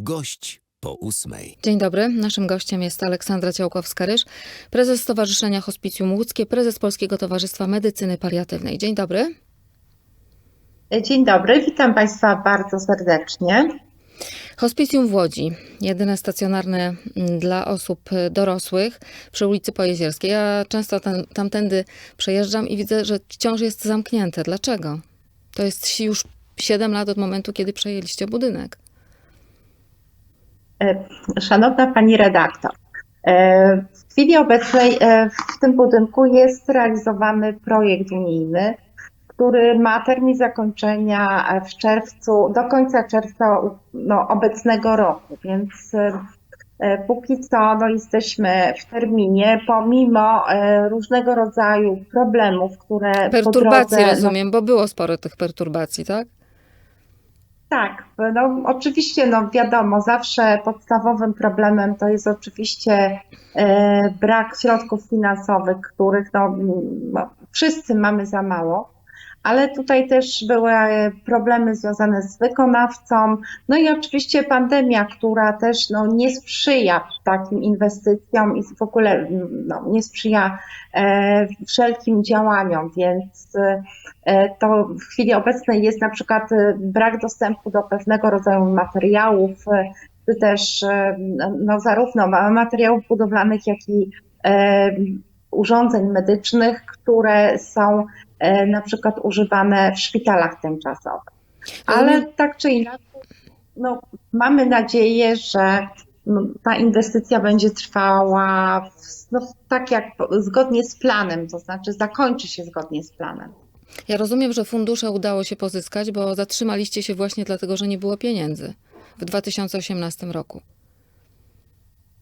Gość po ósmej. Dzień dobry. Naszym gościem jest Aleksandra Ciałkowska-Ryż, prezes Stowarzyszenia Hospicjum Łódzkie, prezes Polskiego Towarzystwa Medycyny Paliatywnej. Dzień dobry. Dzień dobry, witam Państwa bardzo serdecznie. Hospicjum w Łodzi, jedyne stacjonarne dla osób dorosłych przy ulicy Pojezierskiej. Ja często tam, tamtędy przejeżdżam i widzę, że wciąż jest zamknięte. Dlaczego? To jest już 7 lat od momentu, kiedy przejęliście budynek. E, Szanowna Pani redaktor, e, w chwili obecnej e, w tym budynku jest realizowany projekt unijny, który ma termin zakończenia w czerwcu, do końca czerwca no, obecnego roku, więc póki co no, jesteśmy w terminie, pomimo różnego rodzaju problemów, które po Perturbacje drodze, no, rozumiem, bo było sporo tych perturbacji, tak? Tak, no oczywiście, no wiadomo, zawsze podstawowym problemem to jest oczywiście e, brak środków finansowych, których no, no, wszyscy mamy za mało, ale tutaj też były e, problemy związane z wykonawcą, no i oczywiście pandemia, która też no, nie sprzyja takim inwestycjom i w ogóle no, nie sprzyja e, wszelkim działaniom, więc e, to w chwili obecnej jest na przykład e, brak dostępu do pewnego rodzaju materiałów, e, czy też e, no, zarówno ma- materiałów budowlanych, jak i e, urządzeń medycznych, które są e, na przykład używane w szpitalach tymczasowych. Ale tak czy inaczej, no, mamy nadzieję, że ta inwestycja będzie trwała no, tak jak zgodnie z planem, to znaczy zakończy się zgodnie z planem. Ja rozumiem, że fundusze udało się pozyskać, bo zatrzymaliście się właśnie dlatego, że nie było pieniędzy w 2018 roku.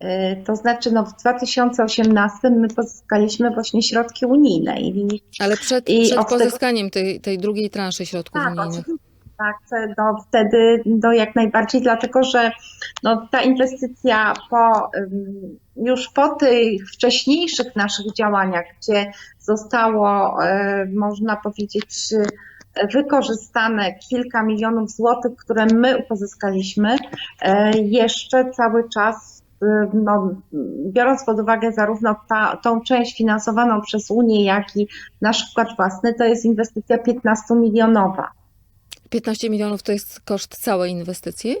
E, To znaczy, no, w 2018 my pozyskaliśmy właśnie środki unijne i Ale przed, I przed od tego- pozyskaniem tej, tej drugiej transzy środków Tak, unijnych. tak, no wtedy no jak najbardziej, dlatego że no, ta inwestycja po, już po tych wcześniejszych naszych działaniach, gdzie zostało, e, można powiedzieć, wykorzystane kilka milionów złotych, które my pozyskaliśmy, e, jeszcze cały czas, y, no, biorąc pod uwagę zarówno ta, tą część finansowaną przez Unię, jak i nasz wkład własny, to jest inwestycja 15 milionowa. 15 milionów to jest koszt całej inwestycji?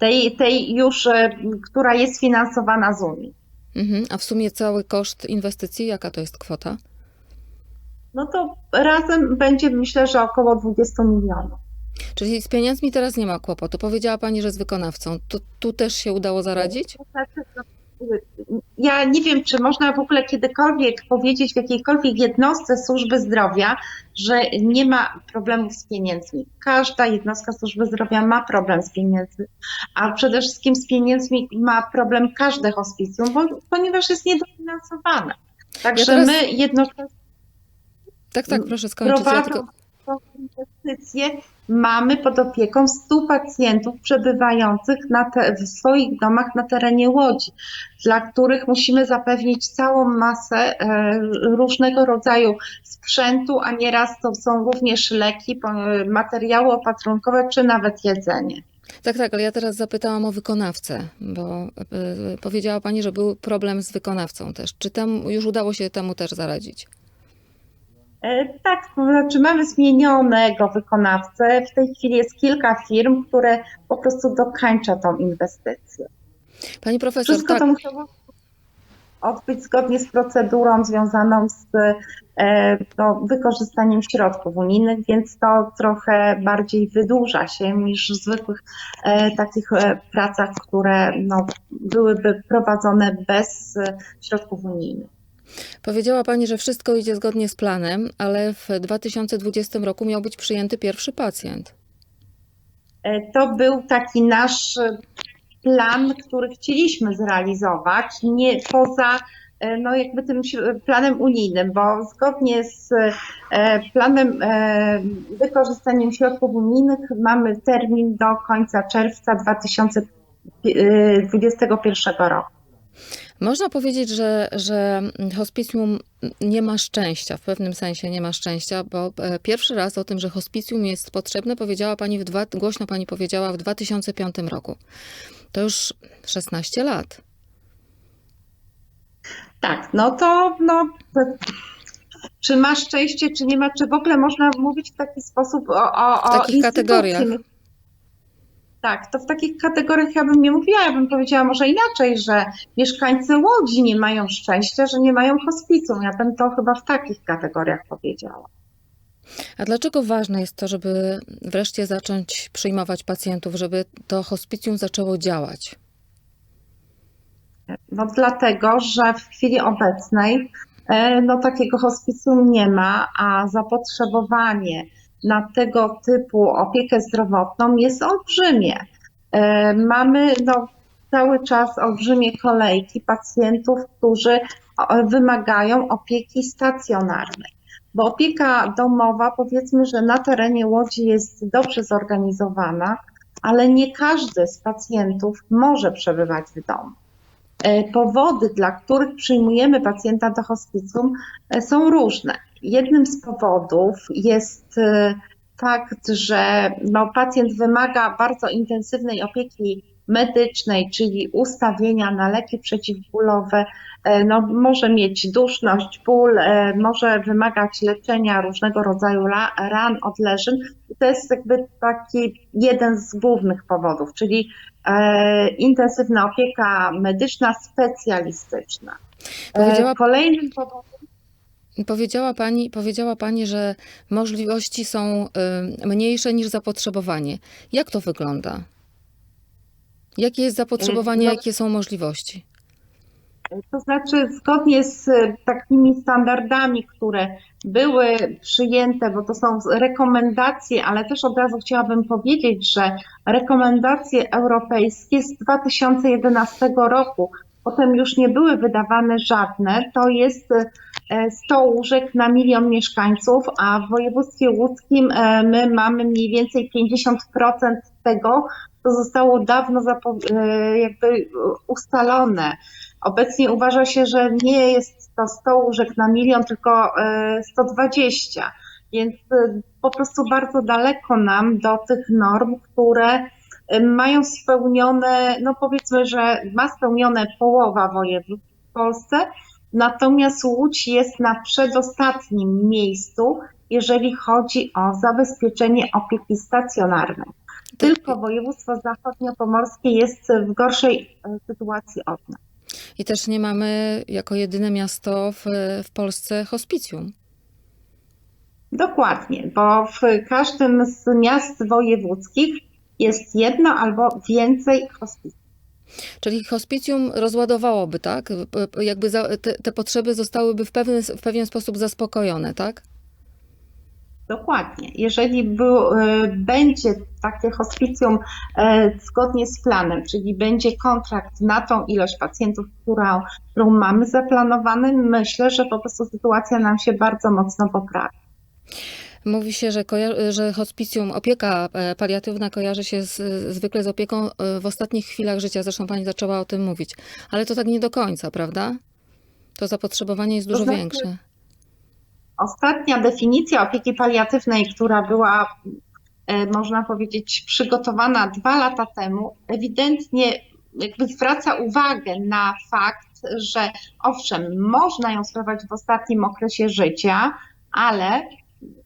tej, tej już, e, która jest finansowana z Unii. Mhm. A w sumie cały koszt inwestycji, jaka to jest kwota? No to razem będzie myślę, że około 20 milionów. Czyli z pieniędzmi teraz nie ma kłopotu. Powiedziała Pani, że z wykonawcą. To tu też się udało zaradzić? Ja nie wiem, czy można w ogóle kiedykolwiek powiedzieć w jakiejkolwiek jednostce służby zdrowia, że nie ma problemów z pieniędzmi. Każda jednostka służby zdrowia ma problem z pieniędzmi, a przede wszystkim z pieniędzmi ma problem każde hospicjum, bo, ponieważ jest niedofinansowane. Także teraz- my jednocześnie Tak, tak, proszę skończyć. Ja prowadząc tylko... tą inwestycję, mamy pod opieką 100 pacjentów przebywających te, w swoich domach na terenie Łodzi, dla których musimy zapewnić całą masę e, różnego rodzaju sprzętu, a nieraz to są również leki, po- materiały opatrunkowe czy nawet jedzenie. Tak, tak, ale ja teraz zapytałam o wykonawcę, bo y, powiedziała Pani, że był problem z wykonawcą też. Czy tam już udało się temu też zaradzić? E, Tak, to znaczy mamy zmienionego wykonawcę. W tej chwili jest kilka firm, które po prostu dokańcza tą inwestycję. Pani profesor, Wszystko tak, to musiało odbyć zgodnie z procedurą związaną z e, no, wykorzystaniem środków unijnych, więc to trochę bardziej wydłuża się niż w zwykłych e, takich e, pracach, które no, byłyby prowadzone bez środków unijnych. Powiedziała Pani, że wszystko idzie zgodnie z planem, ale w 2020 roku miał być przyjęty pierwszy pacjent. E, To był taki nasz e, plan, który chcieliśmy zrealizować, nie poza e, no jakby tym planem unijnym, bo zgodnie z planem wykorzystaniem środków unijnych mamy termin do końca czerwca 2021 roku. Można powiedzieć, że, że hospicjum nie ma szczęścia, w pewnym sensie nie ma szczęścia, bo e, pierwszy raz o tym, że hospicjum jest potrzebne, powiedziała pani w dwa, głośno pani powiedziała w 2005 roku. To już 16 lat. Tak, no to no, czy ma szczęście, czy nie ma, czy w ogóle można mówić w taki sposób o, o, o takich kategoriach. Tak, to w takich kategoriach ja bym nie mówiła, ja bym powiedziała może inaczej, że mieszkańcy Łodzi nie mają szczęścia, że nie mają hospicjum. Ja bym to chyba w takich kategoriach powiedziała. A dlaczego ważne jest to, żeby wreszcie zacząć przyjmować pacjentów, żeby to hospicjum zaczęło działać? No dlatego, że w chwili obecnej e, no, takiego hospicjum nie ma, a zapotrzebowanie na tego typu opiekę zdrowotną jest olbrzymie. E, Mamy no, cały czas olbrzymie kolejki pacjentów, którzy wymagają opieki stacjonarnej. Bo opieka domowa, powiedzmy, że na terenie Łodzi jest dobrze zorganizowana, ale nie każdy z pacjentów może przebywać w domu. E, Powody, dla których przyjmujemy pacjenta do hospicjum, e, są różne. Jednym z powodów jest e, fakt, że no, pacjent wymaga bardzo intensywnej opieki medycznej, czyli ustawienia na leki przeciwbólowe, e, no, może mieć duszność, ból, e, może wymagać leczenia różnego rodzaju ran, odleżyn. I to jest jakby taki jeden z głównych powodów, czyli e, intensywna opieka medyczna specjalistyczna. E, Powiedziała- Kolejnym powodem Powiedziała pani, powiedziała pani, że możliwości są y, mniejsze niż zapotrzebowanie. Jak to wygląda? Jakie jest zapotrzebowanie, No- jakie są możliwości? To znaczy, zgodnie z e, takimi standardami, które były przyjęte, bo to są rekomendacje, ale też od razu chciałabym powiedzieć, że rekomendacje europejskie z 2011 roku, potem już nie były wydawane żadne, to jest e, 100 łóżek na milion mieszkańców, a w województwie łódzkim e, my mamy mniej więcej 50% tego, co zostało dawno e, jakby ustalone. Obecnie uważa się, że nie jest to 100 łóżek na milion, tylko e, 120, więc e, po prostu bardzo daleko nam do tych norm, które e, mają spełnione, no powiedzmy, że ma spełnione połowa województw w Polsce, natomiast Łódź jest na przedostatnim miejscu, jeżeli chodzi o zabezpieczenie opieki stacjonarnej. Tylko województwo zachodniopomorskie jest w gorszej e, sytuacji od nas. I też nie mamy jako jedyne miasto w, w Polsce hospicjum. Dokładnie, bo w każdym z miast wojewódzkich jest jedno albo więcej hospicjów. Czyli hospicjum rozładowałoby, tak? Jakby za, te, te potrzeby zostałyby w pewien, w pewien sposób zaspokojone, tak? Dokładnie. Jeżeli był, e, będzie takie hospicjum e, zgodnie z planem, czyli będzie kontrakt na tą ilość pacjentów, którą, którą mamy zaplanowane, myślę, że po prostu sytuacja nam się bardzo mocno poprawi. Mówi się, że, że hospicjum, opieka e, paliatywna kojarzy się z, zwykle z opieką e, w ostatnich chwilach życia. Zresztą pani zaczęła o tym mówić. Ale to tak nie do końca, prawda? To zapotrzebowanie jest To dużo znaczy- większe. Ostatnia definicja opieki paliatywnej, która była, e, można powiedzieć, przygotowana dwa lata temu, ewidentnie jakby zwraca uwagę na fakt, że owszem, można ją sprawować w ostatnim okresie życia, ale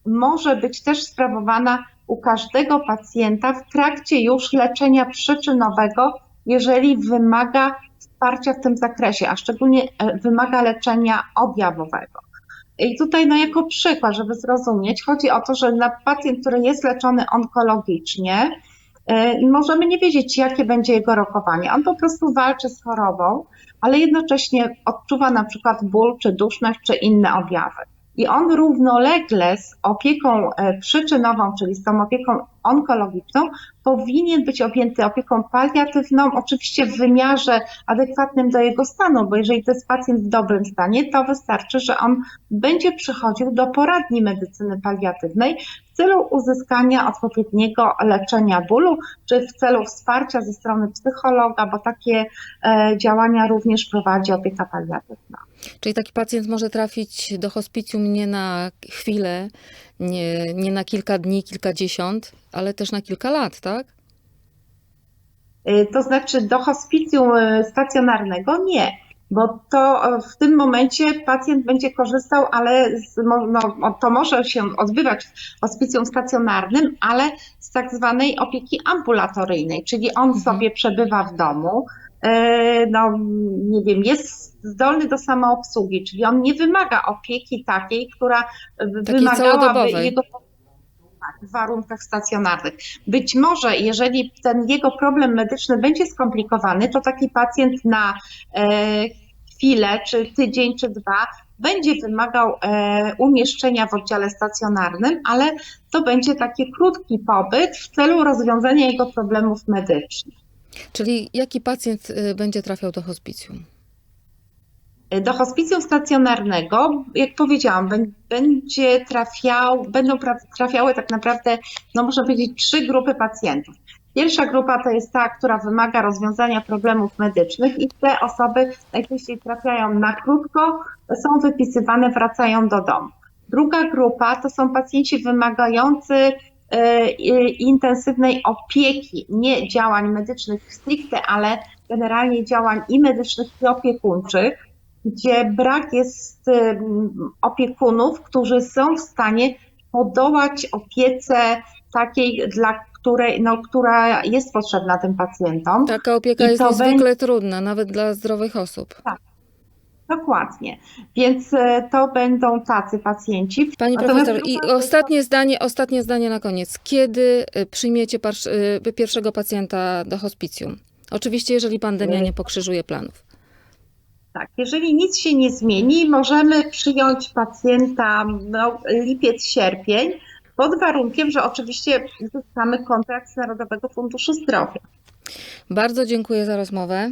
może być też sprawowana u każdego pacjenta w trakcie już leczenia przyczynowego, jeżeli wymaga wsparcia w tym zakresie, a szczególnie e, wymaga leczenia objawowego. I tutaj, no jako przykład, żeby zrozumieć, chodzi o to, że na pacjent, który jest leczony onkologicznie, e, możemy nie wiedzieć, jakie będzie jego rokowanie. On po prostu walczy z chorobą, ale jednocześnie odczuwa na przykład ból, czy duszność, czy inne objawy. I on równolegle z opieką e, przyczynową, czyli z tą opieką onkologiczną, powinien być objęty opieką paliatywną, oczywiście w wymiarze adekwatnym do jego stanu, bo jeżeli to jest pacjent w dobrym stanie, to wystarczy, że on będzie przychodził do poradni medycyny paliatywnej w celu uzyskania odpowiedniego leczenia bólu, czy w celu wsparcia ze strony psychologa, bo takie e, działania również prowadzi opieka paliatywna. Czyli taki pacjent może trafić do hospicjum nie na chwilę, nie, nie na kilka dni, kilkadziesiąt, ale też na kilka lat, tak? Y, To znaczy do hospicjum y, stacjonarnego nie, bo to y, w tym momencie pacjent będzie korzystał, ale z, no, to może się odbywać w hospicjum stacjonarnym, ale z tak zwanej opieki ambulatoryjnej, czyli on Mhm. sobie przebywa w domu, no nie wiem, jest zdolny do samoobsługi, czyli on nie wymaga opieki takiej, która Takiej wymagałaby jego tak, w warunkach stacjonarnych. Być może, jeżeli ten jego problem medyczny będzie skomplikowany, to taki pacjent na e, chwilę, czy tydzień, czy dwa, będzie wymagał e, umieszczenia w oddziale stacjonarnym, ale to będzie taki krótki pobyt w celu rozwiązania jego problemów medycznych. Czyli jaki pacjent y, będzie trafiał do hospicjum? Do hospicjum stacjonarnego, jak powiedziałam, bę- będzie trafiał, będą trafiały tak naprawdę, no można powiedzieć, trzy grupy pacjentów. Pierwsza grupa to jest ta, która wymaga rozwiązania problemów medycznych i te osoby najczęściej trafiają na krótko, są wypisywane, wracają do domu. Druga grupa to są pacjenci wymagający intensywnej opieki, nie działań medycznych stricte, ale generalnie działań i medycznych, i opiekuńczych gdzie brak jest em, opiekunów, którzy są w stanie podołać opiece takiej, dla której, no, która jest potrzebna tym pacjentom. Taka opieka I jest niezwykle trudna, nawet dla zdrowych osób. Dokładnie. Więc e, to będą tacy pacjenci. Pani Natomiast profesor, i ostatnie zdanie, ostatnie zdanie na koniec. Kiedy y, przyjmiecie y, pierwszego pacjenta do hospicjum? Oczywiście, jeżeli pandemia nie pokrzyżuje planów. Tak, jeżeli nic się nie zmieni, możemy przyjąć pacjenta no, lipiec, sierpień, pod warunkiem, że oczywiście uzyskamy kontrakt z Narodowego Funduszu Zdrowia. Bardzo dziękuję za rozmowę.